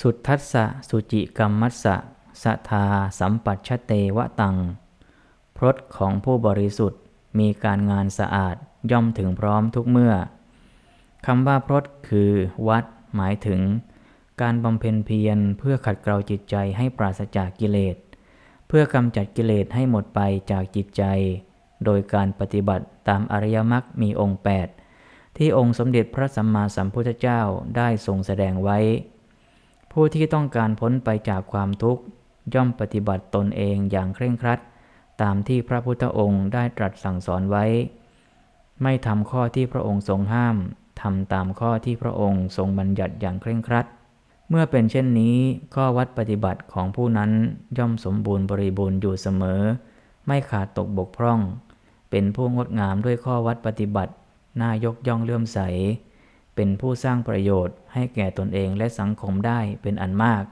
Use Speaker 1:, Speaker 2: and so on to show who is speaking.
Speaker 1: สุทัสสะสุจิกรรมัสสะสะทาสัมปัชชเตวะตัง พรตของผู้บริสุทธิ์มีการงานสะอาดย่อมถึงพร้อมทุกเมื่อคำว่าพรตคือวัด หมายถึง การบำเพ็ญเพียรเพื่อขัดเกลาจิตใจให้ปราศจากกิเลส เพื่อกำจัดกิเลสให้หมดไปจากจิตใจ โดยการปฏิบัติตามอริยมรรคมีองค์ 8 ที่องค์สมเด็จพระสัมมาสัมพุทธเจ้าได้ทรงแสดงไว้ ผู้ที่ต้องการพ้นไปจากความทุกข์ ย่อมปฏิบัติตนเองอย่างเคร่งครัด ตามที่พระพุทธองค์ได้ตรัสสั่งสอนไว้ ไม่ทำข้อที่พระองค์ทรงห้ามทำตามข้อที่พระองค์ทรงบัญญัติอย่างเคร่งครัด เมื่อเป็นเช่นนี้ข้อวัดปฏิบัติของผู้นั้นย่อมสมบูรณ์บริบูรณ์อยู่เสมอ ไม่ขาดตกบกพร่อง เป็นผู้งดงามด้วยข้อวัดปฏิบัติน่ายกย่องเลื่อมใส เป็นผู้สร้างประโยชน์ให้แก่ตนเองและสังคมได้เป็นอันมาก